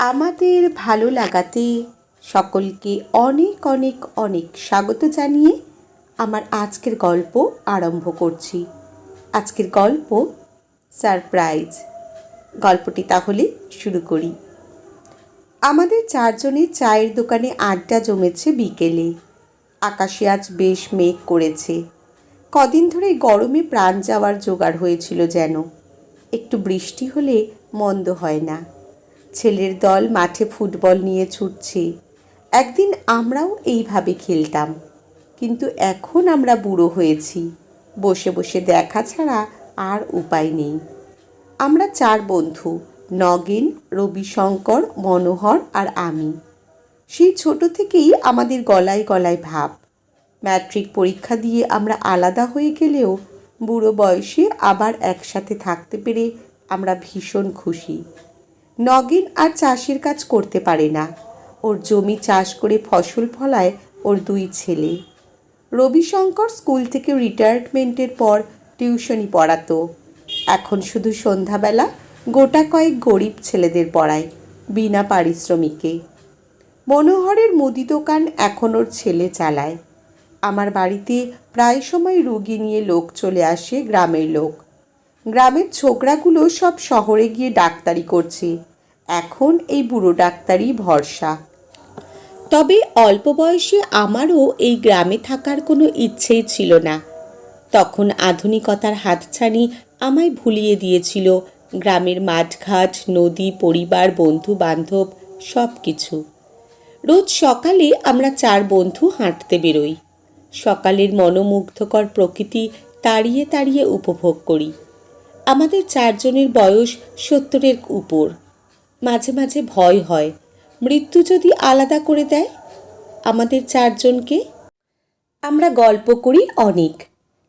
আমাদের ভালো লাগাতে সকলকে অনেক অনেক অনেক স্বাগত জানিয়ে আমার আজকের গল্প আরম্ভ করছি। আজকের গল্প সারপ্রাইজ। গল্পটি তাহলে শুরু করি। আমাদের চারজনের চায়ের দোকানে আড্ডা জমেছে বিকেলে। আকাশে আজ বেশ মেঘ করেছে। কদিন ধরে গরমে প্রাণ যাওয়ার জোগাড় হয়েছিল যেন। একটু বৃষ্টি হলে মন্দ হয় না। ছেলের দল মাঠে ফুটবল নিয়ে ছুটছে। একদিন আমরাও এইভাবে খেলতাম। কিন্তু এখন আমরা বুড়ো হয়েছি। বসে বসে দেখা ছাড়া আর উপায় নেই। আমরা চার বন্ধু, নগেন, রবিশঙ্কর, মনোহর আর আমি। সেই ছোট থেকেই আমাদের গলায় গলায় ভাব। ম্যাট্রিক পরীক্ষা দিয়ে আমরা আলাদা হয়ে গেলেও বুড়ো বয়সে আবার একসাথে থাকতে পেরে আমরা ভীষণ খুশি। নগেন আর চাষের কাজ করতে পারে না। ওর জমি চাষ করে ফসল ফলায় ওর দুই ছেলে। রবিশঙ্কর স্কুল থেকে রিটায়ারমেন্টের পর টিউশনি পড়াতো। এখন শুধু সন্ধ্যাবেলা গোটা কয়েক গরিব ছেলেদের পড়ায়, বিনা পারিশ্রমিকে। মনোহরের মুদি দোকান এখন ওর ছেলে চালায়। আমার বাড়িতে প্রায় সময় রুগী নিয়ে লোক চলে আসে গ্রামের লোক। গ্রামের ছোকরাগুলো সব শহরে গিয়ে ডাক্তারি করছে। এখন এই বুড়ো ডাক্তারই ভরসা। তবে অল্প বয়সে আমারও এই গ্রামে থাকার কোনো ইচ্ছেই ছিল না। তখন আধুনিকতার হাতছানি আমায় ভুলিয়ে দিয়েছিল। গ্রামের মাঠঘাট, নদী, পরিবার বন্ধু বান্ধব সব কিছু রোজ সকালে আমরা চার বন্ধু হাঁটতে বেরোই। সকালের মনোমুগ্ধকর প্রকৃতি তাড়িয়ে তাড়িয়ে উপভোগ করি। আমাদের চারজনের বয়স সত্তরের উপর। মাঝে মাঝে ভয় হয়। মৃত্যু যদি আলাদা করে দেয়, আমাদের চারজনকে আমরা গল্প করি অনেক।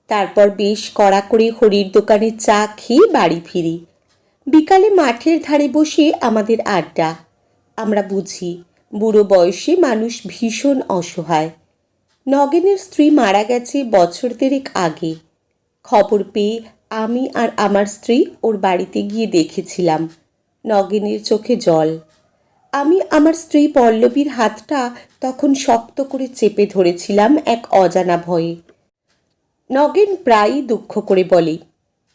তারপর বেশ কড়া করে হরির দোকানে চা খেয়ে বাড়ি ফিরি। বিকালে মাঠের ধারে বসে আমাদের আড্ডা। আমরা বুঝি, বুড়ো বয়সে মানুষ ভীষণ অসহায়। নগেনের স্ত্রী মারা গেছে বছর দেড়েক আগে। খবর পেয়ে আমি আর আমার স্ত্রী ওর বাড়িতে গিয়ে দেখেছিলাম। নগেনের চোখে জল। আমি আমার স্ত্রী পল্লবীর হাতটা তখন শক্ত করে চেপে ধরেছিলাম এক অজানা ভয়ে। নগেন প্রায়ই দুঃখ করে বলে,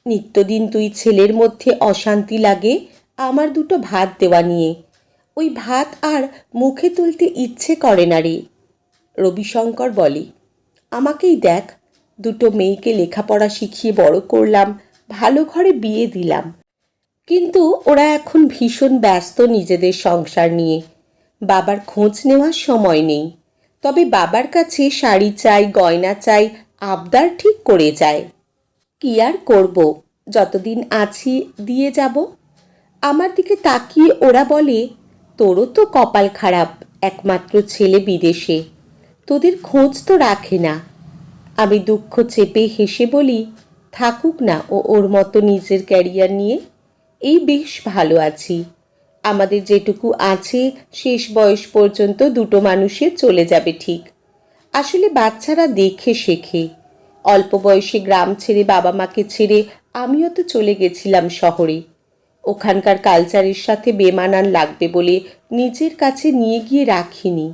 নিত্যদিন তুই ছেলের মধ্যে অশান্তি লাগে, আমার দুটো ভাত দেওয়া নিয়ে। ওই ভাত আর মুখে তুলতে ইচ্ছে করে না রে। রবিশঙ্কর বলে, আমাকেই দেখ, দুটো মেয়েকে লেখাপড়া শিখিয়ে বড় করলাম, ভালো ঘরে বিয়ে দিলাম। কিন্তু ওরা এখন ভীষণ ব্যস্ত নিজেদের সংসার নিয়ে। বাবার খোঁজ নেওয়ার সময় নেই। তবে বাবার কাছে শাড়ি চাই, গয়না চাই, আবদার ঠিক করে যায়। কি আর করব? যতদিন আছি, দিয়ে যাব। আমার দিকে তাকিয়ে ওরা বলে, তোরও তো কপাল খারাপ, একমাত্র ছেলে বিদেশে। তোদের খোঁজ তো রাখে না। আমি দুঃখ চেপে হেসে বলি, থাকুক না ও ওর মতো নিজের ক্যারিয়ার নিয়ে। এই বেশ ভালো আছি। আমাদের যেটুকু আছে, শেষ বয়স পর্যন্ত দুটো মানুষের চলে যাবে ঠিক। আসলে বাচ্চারা দেখে শেখে। অল্প বয়সে গ্রাম ছেড়ে বাবা মাকে ছেড়ে আমিও তো চলে গেছিলাম শহরে। ওখানকার কালচারের সাথে বেমানান লাগবে বলে নিজের কাছে নিয়ে গিয়ে রাখিনি।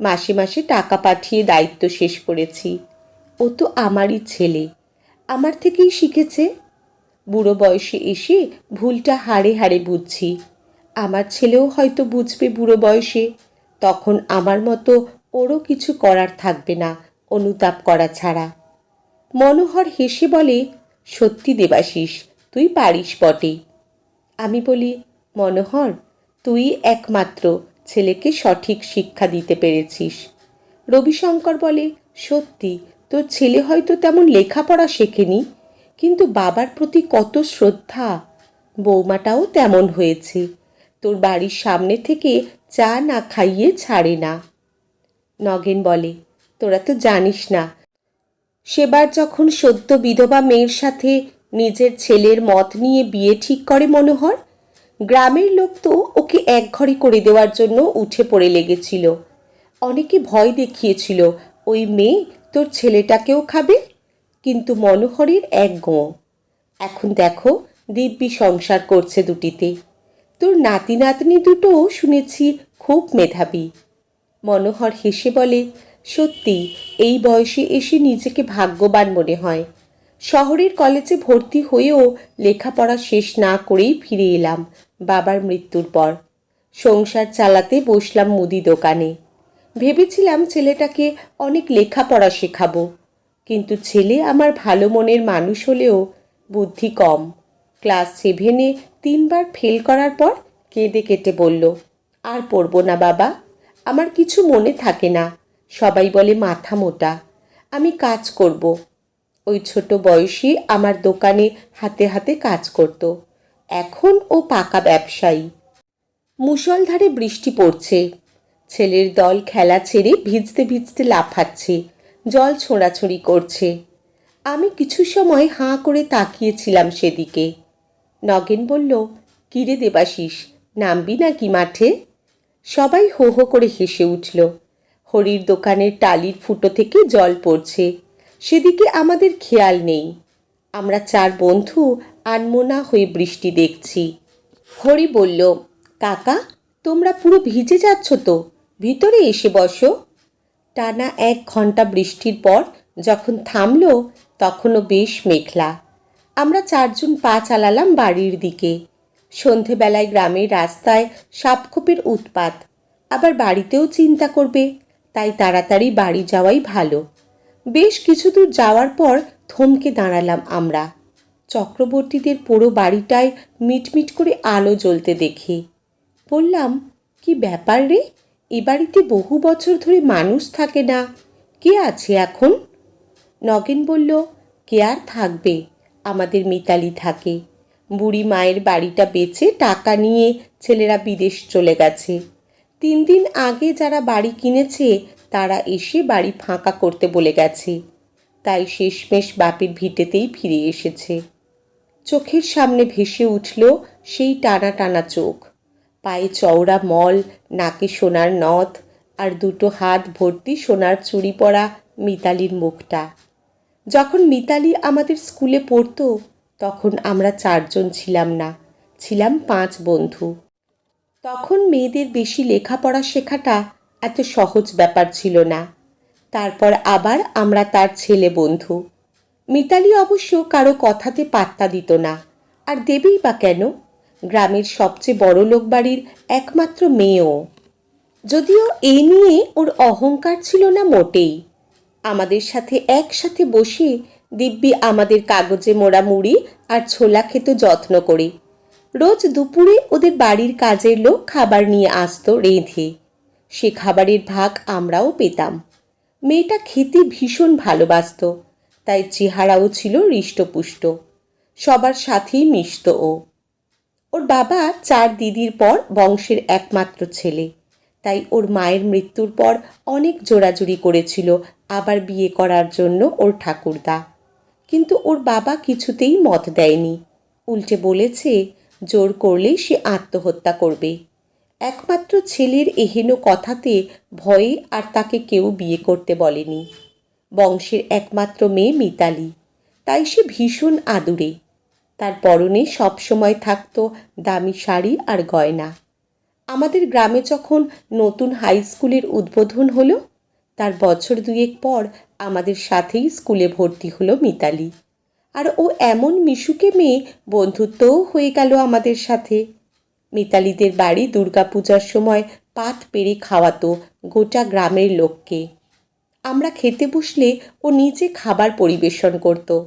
মাসে মাসে টাকা পাঠিয়ে দায়িত্ব শেষ করেছি। ও তো আমারই ছেলে। আমার থেকেই শিখেছে। বুড়ো বয়সে এসে ভুলটা হাড়ে হাড়ে বুঝছি। আমার ছেলেও হয়তো বুঝবে বুড়ো বয়সে। তখন আমার মতো ওরও কিছু করার থাকবে না, অনুতাপ করা ছাড়া। মনোহর হেসে বলে, সত্যি দেবাশিস, তুই পারিস বটে। আমি বলি, মনোহর, তুই একমাত্র ছেলেকে সঠিক শিক্ষা দিতে পেরেছিস। রবিশঙ্কর বলে, সত্যি, তোর ছেলে হয়তো তেমন লেখাপড়া শেখেনি? কিন্তু বাবার প্রতি কত শ্রদ্ধা। বৌমাটাও তেমন হয়েছে। তোর বাড়ির সামনে থেকে চা না খাইয়ে ছাড়ে না। নগেন বলে, তোরা তো জানিস না, সেবার যখন সদ্য বিধবা মেয়ের সাথে নিজের ছেলের মত নিয়ে বিয়ে ঠিক করে মনোহর, গ্রামের লোক তো ওকে একঘরে করে দেওয়ার জন্য উঠে পড়ে লেগেছিল। অনেকে ভয় দেখিয়েছিল, ওই মেয়ে তোর ছেলেটাকেও খাবে? কিন্তু মনোহরের এক গো এখন দেখো, দিব্যি সংসার করছে দুটিতে। তোর নাতি নাতনি দুটোও শুনেছি খুব মেধাবী। মনোহর হেসে বলে, সত্যি, এই বয়সে এসে নিজেকে ভাগ্যবান মনে হয়। শহরের কলেজে ভর্তি হয়েও লেখাপড়া শেষ না করেই ফিরে এলাম, বাবার মৃত্যুর পর। সংসার চালাতে বসলাম মুদি দোকানে। ভেবেছিলাম ছেলেটাকে অনেক লেখাপড়া শেখাবো। কিন্তু ছেলে আমার ভালো মনের মানুষ হলেও বুদ্ধি কম। ক্লাস সেভেনে তিনবার ফেল করার পর কেঁদে কেটে বলল, আর পড়ব না বাবা, আমার কিছু মনে থাকে না, সবাই বলে মাথা মোটা, আমি কাজ করব। ওই ছোট বয়সী আমার দোকানে হাতে হাতে কাজ করত। এখন ও পাকা ব্যবসায়ী। মুষলধারে বৃষ্টি পড়ছে। ছেলের দল খেলা ছেড়ে ভিজতে ভিজতে লাফাচ্ছে। জল ছোঁড়াছড়ি করছে। আমি কিছু সময় হাঁ করে তাকিয়েছিলাম সেদিকে। নগেন বলল, কিরে দেবাশিস, নামবি নাকি মাঠে? সবাই হো হো করে হেসে উঠল। হরির দোকানের টালির ফুটো থেকে জল পড়ছে। সেদিকে আমাদের খেয়াল নেই। আমরা চার বন্ধু আনমোনা হয়ে বৃষ্টি দেখছি। হরি বলল, কাকা, তোমরা পুরো ভিজে যাচ্ছ তো? ভিতরে এসে বসো। টানা এক ঘণ্টা বৃষ্টির পর যখন থামলো, তখনও বেশ মেঘলা। আমরা চারজন পা চালালাম বাড়ির দিকে। সন্ধেবেলায় গ্রামের রাস্তায় সাপখোপের উৎপাত। আবার বাড়িতেও চিন্তা করবে, তাই তাড়াতাড়ি বাড়ি যাওয়াই ভালো। বেশ কিছু দূর যাওয়ার পর থমকে দাঁড়ালাম আমরা। চক্রবর্তীদের পুরো বাড়িটায় মিটমিট করে আলো জ্বলতে দেখে। বললাম, কি ব্যাপার রে? এ বাড়িতে বহু বছর ধরে মানুষ থাকে না। কে আছে এখন? নগেন বলল, কে আর থাকবে? আমাদের মিতালি থাকে। বুড়ি মায়ের বাড়িটা বেচে টাকা নিয়ে ছেলেরা বিদেশ চলে গেছে। তিন দিন আগে যারা বাড়ি কিনেছে, তারা এসে বাড়ি ফাঁকা করতে বলে গেছে। তাই শেষমেশ বাপের ভিটেতেই ফিরে এসেছে। চোখের সামনে ভেসে উঠল সেই টানা টানা চোখ। পায়ে চওড়া মল, নাকে সোনার নথ, আর দুটো হাত ভর্তি সোনার চুড়ি পরা মিতালির মুখটা। যখন মিতালি আমাদের স্কুলে পড়তো, তখন আমরা চারজন ছিলাম না, ছিলাম পাঁচ বন্ধু। তখন মেয়েদের বেশি লেখাপড়া শেখাটা এত সহজ ব্যাপার ছিল না। তারপর আবার আমরা তার ছেলে বন্ধু। মিতালি অবশ্য কারও কথাতে পাত্তা দিত না, আর দেবেই বা কেন? গ্রামের সবচেয়ে বড় লোক বাড়ির একমাত্র মেয়েও। যদিও এ নিয়ে ওর অহংকার ছিল না মোটেই। আমাদের সাথে একসাথে বসে দিব্যি আমাদের কাগজে মোড়া মুড়ি আর ছোলা খেত যত্ন করে। রোজ দুপুরে ওদের বাড়ির কাজের লোক খাবার নিয়ে আসতো রেঁধে। সে খাবারের ভাগ আমরাও পেতাম। মেয়েটা খেতে ভীষণ ভালোবাসত, তাই চেহারাও ছিল হৃষ্টপুষ্ট। সবার সাথেই মিশত ও। ওর বাবা চার দিদির পর বংশের একমাত্র ছেলে। তাই ওর মায়ের মৃত্যুর পর অনেক জোরাজুরি করেছিল আবার বিয়ে করার জন্য ওর ঠাকুরদা। কিন্তু ওর বাবা কিছুতেই মত দেয়নি। উল্টে বলেছে, জোর করলেই সে আত্মহত্যা করবে। একমাত্র ছেলের এহেন কথাতে ভয়ে আর তাকে কেউ বিয়ে করতে বলেনি। বংশের একমাত্র মেয়ে মিতালি। তাই সে ভীষণ আদুরে। তার পরনে সবসময় থাকতো দামি শাড়ি আর গয়না। আমাদের গ্রামে যখন নতুন হাই স্কুলের উদ্বোধন হলো, তার বছর দুয়েক পর আমাদের সাথেই স্কুলে ভর্তি হলো মিতালি। আর ও এমন মিশুকে মেয়ে, বন্ধুত্বও হয়ে গেল আমাদের সাথে। মিতালিদের বাড়ি দুর্গাপূজার সময় পাত পেরে খাওয়াতো গোটা গ্রামের লোককে। আমরা খেতে বসলে ও নিজে খাবার পরিবেশন করত।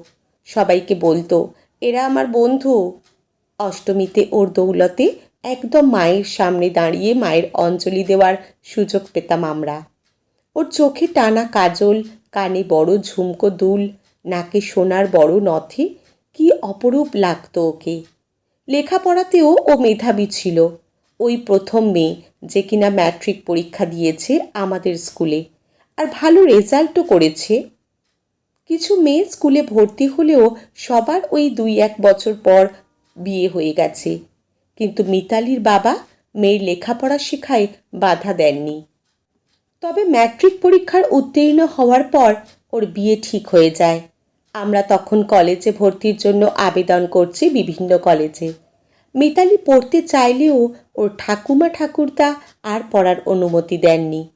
সবাইকে বলতো এরা আমার বন্ধু। অষ্টমীতে ওর দৌলতে একদম মায়ের সামনে দাঁড়িয়ে মায়ের অঞ্জলি দেওয়ার সুযোগ পেতাম আমরা। ওর চোখে টানা কাজল, কানে বড় ঝুমকো দুল, নাকে সোনার বড় নথে, কি অপরূপ লাগতো ওকে। লেখাপড়াতেও ও মেধাবী ছিল। ওই প্রথম মেয়ে যে কিনা ম্যাট্রিক পরীক্ষা দিয়েছে আমাদের স্কুলে। আর ভালো রেজাল্টও করেছে। কিছু মেয়ে স্কুলে ভর্তি হলেও সবার ওই দুই এক বছর পর বিয়ে হয়ে গেছে। কিন্তু মিতালির বাবা মেয়ের লেখাপড়া শেখায় বাধা দেননি। তবে ম্যাট্রিক পরীক্ষার উত্তীর্ণ হওয়ার পর ওর বিয়ে ঠিক হয়ে যায়। আমরা তখন কলেজে ভর্তির জন্য আবেদন করছি বিভিন্ন কলেজে। মিতালি পড়তে চাইলেও ওর ঠাকুমা ঠাকুরদা আর পড়ার অনুমতি দেননি।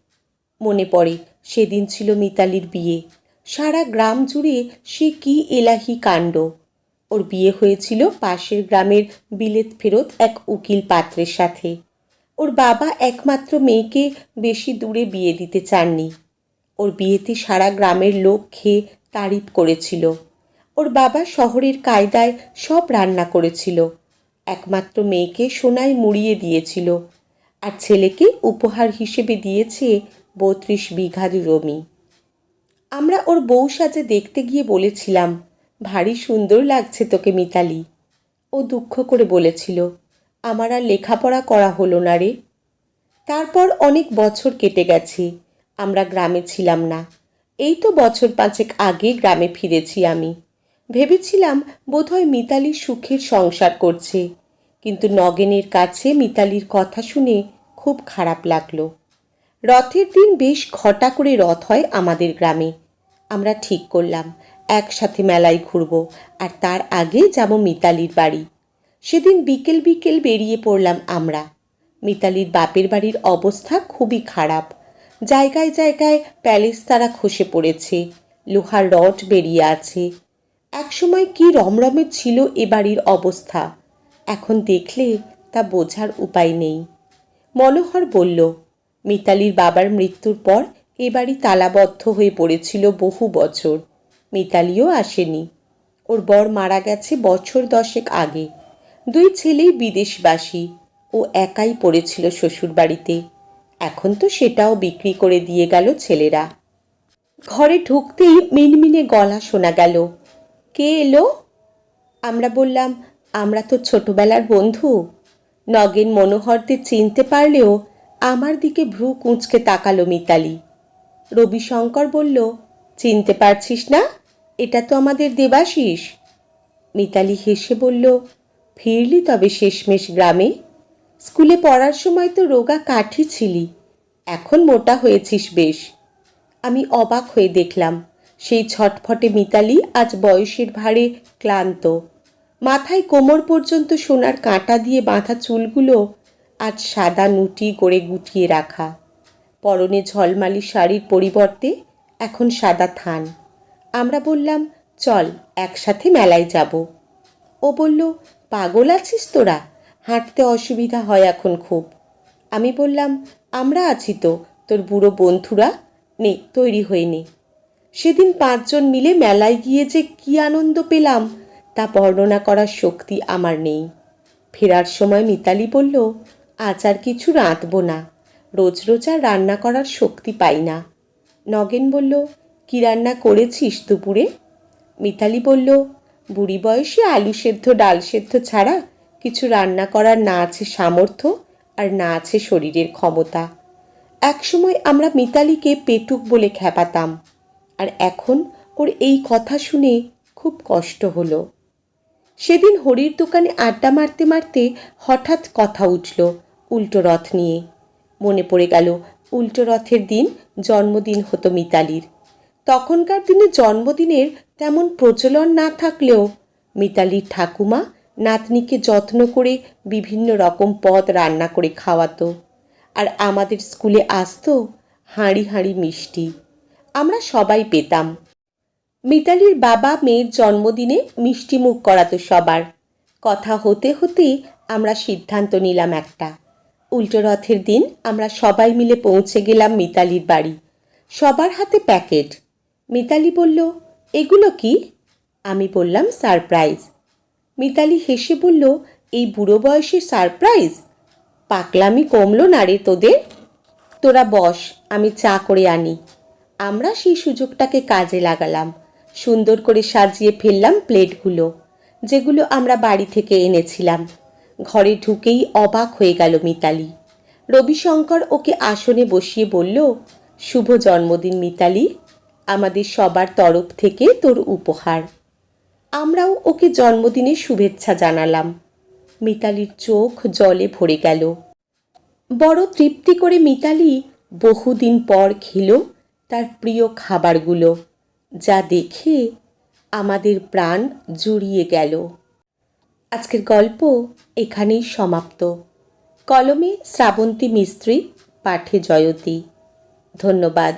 মনে পড়ে, সেদিন ছিল মিতালির বিয়ে। সারা গ্রাম জুড়ে সে কি এলাহি কাণ্ড? ওর বিয়ে হয়েছিল পাশের গ্রামের বিলেত ফেরত এক উকিল পাত্রের সাথে। ওর বাবা একমাত্র মেয়েকে বেশি দূরে বিয়ে দিতে চাননি। ওর বিয়েতে সারা গ্রামের লোক খেয়ে তারিফ করেছিল। ওর বাবা শহরের কায়দায় সব রান্না করেছিল। একমাত্র মেয়েকে সোনায় মুড়িয়ে দিয়েছিল। আর ছেলেকে উপহার হিসেবে দিয়েছে বত্রিশ বিঘা জমি আমরা ওর বউ সাজে দেখতে গিয়ে বলেছিলাম, ভারী সুন্দর লাগছে তোকে মিতালি। ও দুঃখ করে বলেছিল, আমার আর লেখাপড়া করা হলো না রে। তারপর অনেক বছর কেটে গেছে, আমরা গ্রামে ছিলাম না। এই তো বছর পাঁচেক আগে গ্রামে ফিরেছি আমি। ভেবেছিলাম বোধহয় মিতালি সুখের সংসার করছে, কিন্তু নগেনের কাছে মিতালির কথা শুনে খুব খারাপ লাগল। রথের দিন বেশ ঘটা করে রথ হয় আমাদের গ্রামে। আমরা ঠিক করলাম, একসাথে মেলায় ঘুরবো, আর তার আগে যাব মিতালির বাড়ি। সেদিন বিকেল বিকেল বেরিয়ে পড়লাম আমরা। মিতালির বাপের বাড়ির অবস্থা খুবই খারাপ। জায়গায় জায়গায় প্যালেস তারা খসে পড়েছে, লোহার রড বেরিয়ে আছে। একসময় কি রমরমে ছিল এ বাড়ির অবস্থা, এখন দেখলে তা বোঝার উপায় নেই। মনোহর বলল, মিতালির বাবার মৃত্যুর পর এ বাড়ি তালাবদ্ধ হয়ে পড়েছিল বহু বছর। মিতালিও আসেনি। ওর বর মারা গেছে বছর দশেক আগে। দুই ছেলেই বিদেশবাসী। ও একাই পড়েছিল শ্বশুরবাড়িতে। এখন তো সেটাও বিক্রি করে দিয়ে গেল ছেলেরা। ঘরে ঢুকতেই মিনমিনে গলা শোনা গেল। কে এলো? আমরা বললাম, আমরা তো ছোটবেলার বন্ধু। নগেন মনোহরদের চিনতে পারলেও আমার দিকে ভ্রু কুঁচকে তাকালো মিতালি। রবিশঙ্কর বলল, চিনতে পারছিস না? এটা তো আমাদের দেবাশিস। মিতালি হেসে বলল, ফিরলি তবে শেষমেশ গ্রামে। স্কুলে পড়ার সময় তো রোগা কাঠি ছিলি। এখন মোটা হয়েছিস বেশ। আমি অবাক হয়ে দেখলাম, সেই ছটফটে মিতালি আজ বয়সের ভারে ক্লান্ত। মাথায় কোমর পর্যন্ত সোনার কাঁটা দিয়ে বাঁধা চুলগুলো আজ সাদা নুটি করে গুটিয়ে রাখা। পরনে ঝলমালি শাড়ির পরিবর্তে এখন সাদা থান। আমরা বললাম, চল, একসাথে মেলায় যাব। ও বলল, পাগল আছিস তোরা? হাঁটতে অসুবিধা হয় এখন খুব। আমি বললাম, আমরা আছি তো, তোর বুড়ো বন্ধুরা নে তৈরি হয়ে নে। সেদিন পাঁচজন মিলে মেলায় গিয়ে যে কী আনন্দ পেলাম, তা বর্ণনা করার শক্তি আমার নেই। ফেরার সময় মিতালি বলল, আজ আর কিছু রাঁধবো না। রোজ রোজ আর রান্না করার শক্তি পাই না। নগেন বলল, কি রান্না করেছিস দুপুরে? মিতালি বলল, বুড়ি বয়সে আলু সেদ্ধ, ডাল সেদ্ধ ছাড়া কিছু রান্না করার না আছে সামর্থ্য আর না আছে শরীরের ক্ষমতা। একসময় আমরা মিতালিকে পেটুক বলে খ্যাপাতাম আর এখন ওর এই কথা শুনে খুব কষ্ট হলো। সেদিন হরির দোকানে আড্ডা মারতে মারতে হঠাৎ কথা উঠল উল্টো রথ নিয়ে। মনে পড়ে গেল, উল্টো রথের দিন জন্মদিন হতো মিতালির। তখনকার দিনে জন্মদিনের তেমন প্রচলন না থাকলেও মিতালির ঠাকুমা নাতনিকে যত্ন করে বিভিন্ন রকম পদ রান্না করে খাওয়াতো। আর আমাদের স্কুলে আসতো হাঁড়ি হাঁড়ি মিষ্টি। আমরা সবাই পেতাম। মিতালির বাবা মেয়ের জন্মদিনে মিষ্টি মুখ করাতো সবার। কথা হতে হতে আমরা সিদ্ধান্ত নিলাম একটা। উল্টো রথের দিন আমরা সবাই মিলে পৌঁছে গেলাম মিতালির বাড়ি। সবার হাতে প্যাকেট। মিতালি বলল, এগুলো কি? আমি বললাম, সারপ্রাইজ। মিতালি হেসে বলল, এই বুড়ো বয়সে সারপ্রাইজ? পাকলামি কমলো না রে তোদের? তোরা বস, আমি চা করে আনি। আমরা সেই সুযোগটাকে কাজে লাগালাম। সুন্দর করে সাজিয়ে ফেললাম প্লেটগুলো, যেগুলো আমরা বাড়ি থেকে এনেছিলাম। ঘরে ঢুকেই অবাক হয়ে গেল মিতালি। রবিশঙ্কর ওকে আসনে বসিয়ে বলল, শুভ জন্মদিন মিতালি। আমাদের সবার তরফ থেকে তোর উপহার। আমরাও ওকে জন্মদিনের শুভেচ্ছা জানালাম। মিতালির চোখ জলে ভরে গেল। বড় তৃপ্তি করে মিতালি বহুদিন পর খেল তার প্রিয় খাবারগুলো, যা দেখে আমাদের প্রাণ জুড়িয়ে গেল। আজকের গল্প এখানেই সমাপ্ত। কলমে শ্রাবন্তী মিস্ত্রি পাঠে জয়তী। ধন্যবাদ।